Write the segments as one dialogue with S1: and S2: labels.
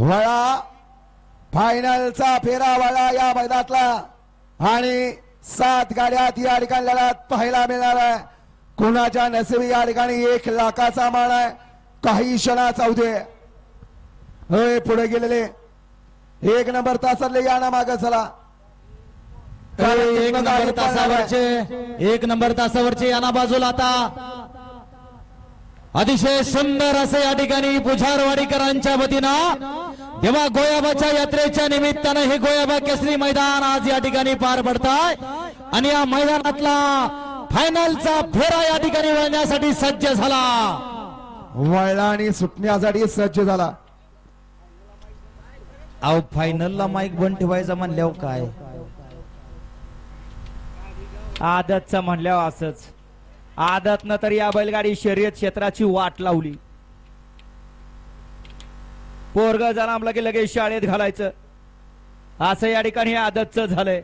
S1: वळा फायनलचा फेरा वळा या मैदानातला. आणि सात गाड्यात या ठिकाणी पाहायला मिळणार आहे. कुणाच्या नशिबी या ठिकाणी एक लाखाचा मान आहे. काही क्षणाचा होय पुढे गेलेले. एक नंबर तासातले या ना माग चला.
S2: एक नंबर. तासावरचे एक नंबर तासावरचे याना बाजूला आता. अतिशय सुंदर असं या ठिकाणी पुजारवाडीकरांच्या वतीनं तेव्हा गोयाबाच्या यात्रेच्या निमित्तानं हे गोयाबा केसरी मैदान आज या ठिकाणी पार पडताय. आणि या मैदानातला फायनलचा फेरा या ठिकाणी वळण्यासाठी सज्ज झाला.
S1: वळला आणि सुटण्यासाठी सज्ज झाला.
S2: अहो फायनलला माईक बंद ठेवायचा म्हणल्यावर काय?
S3: आदतचं म्हणल्यावर असंच. आदतनं तर या बैलगाडी शर्यत क्षेत्राची वाट लावली. पोरग जनाम लगे लगेच शाळेत घालायचं. असं या ठिकाणी आदतचं झालंय.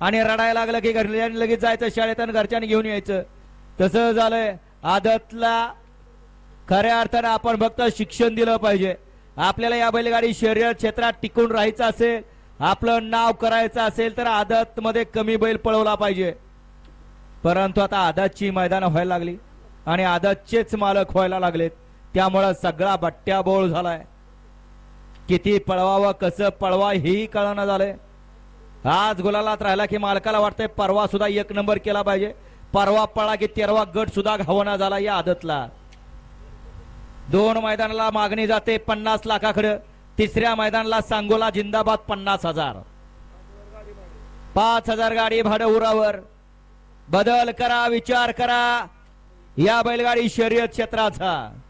S3: आणि रडायला लागलं की घरल्याने लगेच जायचं शाळेत आणि घरच्याने घेऊन यायचं. तसं झालंय. आदतला खऱ्या अर्थानं आपण फक्त शिक्षण दिलं पाहिजे. आपल्याला या बैलगाडी शर्यत क्षेत्रात टिकून राहायचं असेल आपलं नाव करायचं असेल तर आदत मध्ये कमी बैल पळवला पाहिजे. परंतु आता आदतची मैदानं व्हायला लागली आणि आदतचेच मालक व्हायला लागलेत. त्यामुळं सगळा बट्ट्याबोळ झालाय. किती पळवावं कसं पळवा हेही कळणं झालंय. आज गुलालात राहिला की मालकाला वाटतंय परवा सुद्धा एक नंबर केला पाहिजे. परवा पळा की तेरवा गट सुद्धा घावना झाला या आदतला. दोन मैदानाला मागणी जाते पन्नास लाखाकडे. तिसऱ्या मैदानाला सांगोला जिंदाबाद पन्नास हजार. पाच हजार गाडी भाडं उरावर. बदल करा विचार करा. या बैलगाडी शर्यत क्षेत्राचा.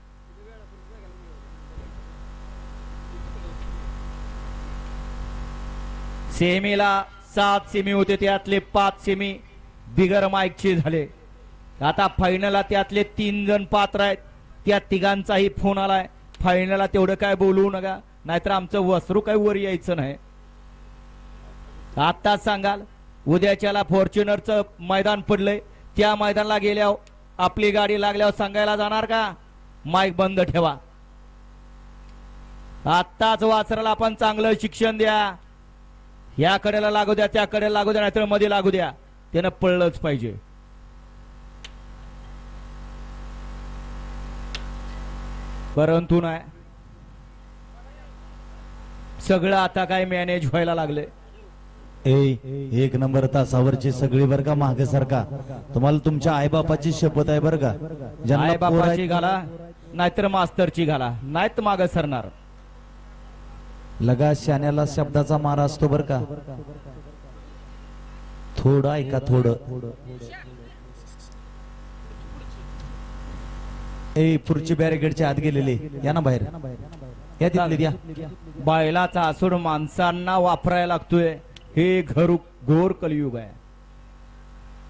S3: सेमीला सात सेमी होते त्यातले पाच सेमी बिगर माईकचे झाले. आता फायनलला त्यातले तीन जण पात्र आहेत. त्या तिघांचाही फोन आलाय. फायनलला तेवढं काय बोलवू नका. नाहीतर आमचं वसरू काही वर यायचं नाही. आत्ताच सांगाल. उद्याच्याला फॉर्च्युनरचं मैदान पडलंय. त्या मैदानाला गेल्यावर आपली गाडी लागल्यावर सांगायला जाणार का? माईक बंद ठेवा. आत्ताच वासराला आपण चांगलं शिक्षण द्या. या कडेला लागू द्या त्या कडेला लागू द्या नाहीतरमध्ये लागू द्या. त्यानं पळलंच पाहिजे. परंतु नाही सगळं आता काय मॅनेज व्हायला लागले
S2: ए एक नंबर तासावरची सगळी बर का मागे सारखा. तुम्हाला तुमच्या आईबापाची शपथ आहे बर का? ज्यांना
S3: बापाची घाला नाहीतर मास्तरची घाला. नाहीत माग सरणार.
S2: लगा शाण्याला शब्दाचा मार असतो बर का? थोडं ऐका थोडं. ए पुढची बॅरिकेडच्या आत गेलेले. या ना बाहेर. या तिथले द्या
S3: बैलाचा आसूड माणसांना वापरायला लागतोय. हे घर घोर कलियुग आहे.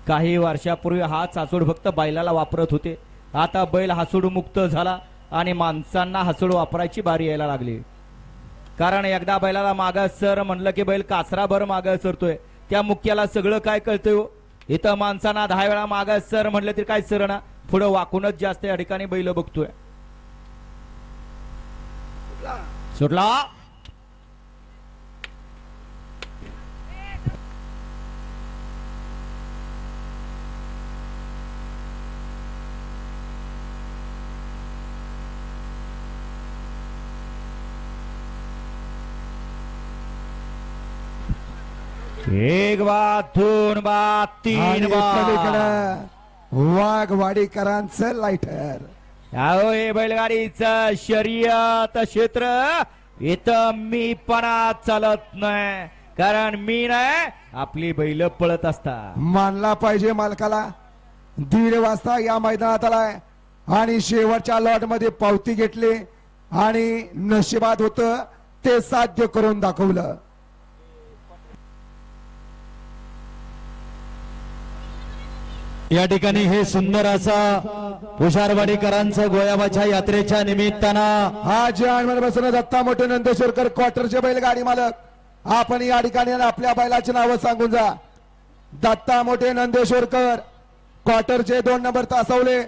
S3: काही वर्षापूर्वी हा चाचूड फक्त बैलाला वापरत होते. आता बैल हासूड मुक्त झाला आणि माणसांना हासूड वापरायची बारी यायला लागली. कारण एकदा बैलाला माग सर म्हणलं की बैल कासराभर माग सरतोय. त्या मुख्याला सगळं काय कळतंय हो? इथं माणसांना दहा वेळा माग सर म्हणलं तरी काय सर ना? पुढं वाकूनच जास्त या ठिकाणी बैल बघतोय. सुटला? एक बात दोन बात तीन
S1: एकीकडं वाघवाडीकरांचं लाईटर
S3: अहो हे बैलगाडीचं शर्यत क्षेत्र इथं मी पणा चालत नाही. कारण मी नाही आपली बैल पळत असता
S1: मानला पाहिजे मालकाला. दीड वाजता या मैदानात आलाय. आणि शेवटच्या लॉटमध्ये पावती घेतली. आणि नशिबात होत ते साध्य करून दाखवलं.
S2: या ठिकाणी हे सुंदर असा पुषारवाडीकरांचं गोयाबाच्या यात्रेच्या निमित्तानं.
S1: हा जे बसणं दत्ता मोठे नंदेश्वरकर क्वार्टरचे बैलगाडी मालक. आपण या ठिकाणी आपल्या बैलाची नावं सांगून जा. दत्ता मोठे नंदेश्वरकर क्वार्टरचे दोन नंबर तासवले.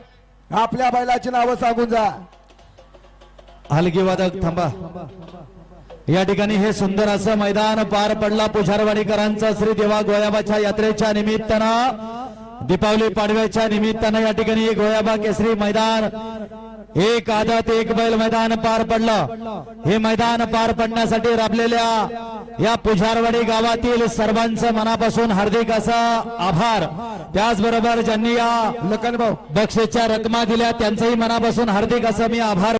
S1: आपल्या बैलाची नावं सांगून जा.
S2: हलगी वादक थांबा. या ठिकाणी हे सुंदर असं मैदान पार पडला पुजारवाडीकरांचा श्री देवा गोयाबाच्या यात्रेच्या निमित्तानं. दीपावली पाडव्याच्या निमित्तानं या ठिकाणी गोयाबा केसरी मैदान. एक आदत एक बैल मैदान पार पडलं. हे मैदान पार पडण्यासाठी राबलेल्या या पुजारवाडी गावातील सर्वांचं मनापासून हार्दिक असा आभार. त्याचबरोबर ज्यांनी या बक्षीसच्या रकमा दिल्या त्यांचंही मनापासून हार्दिक असं मी आभार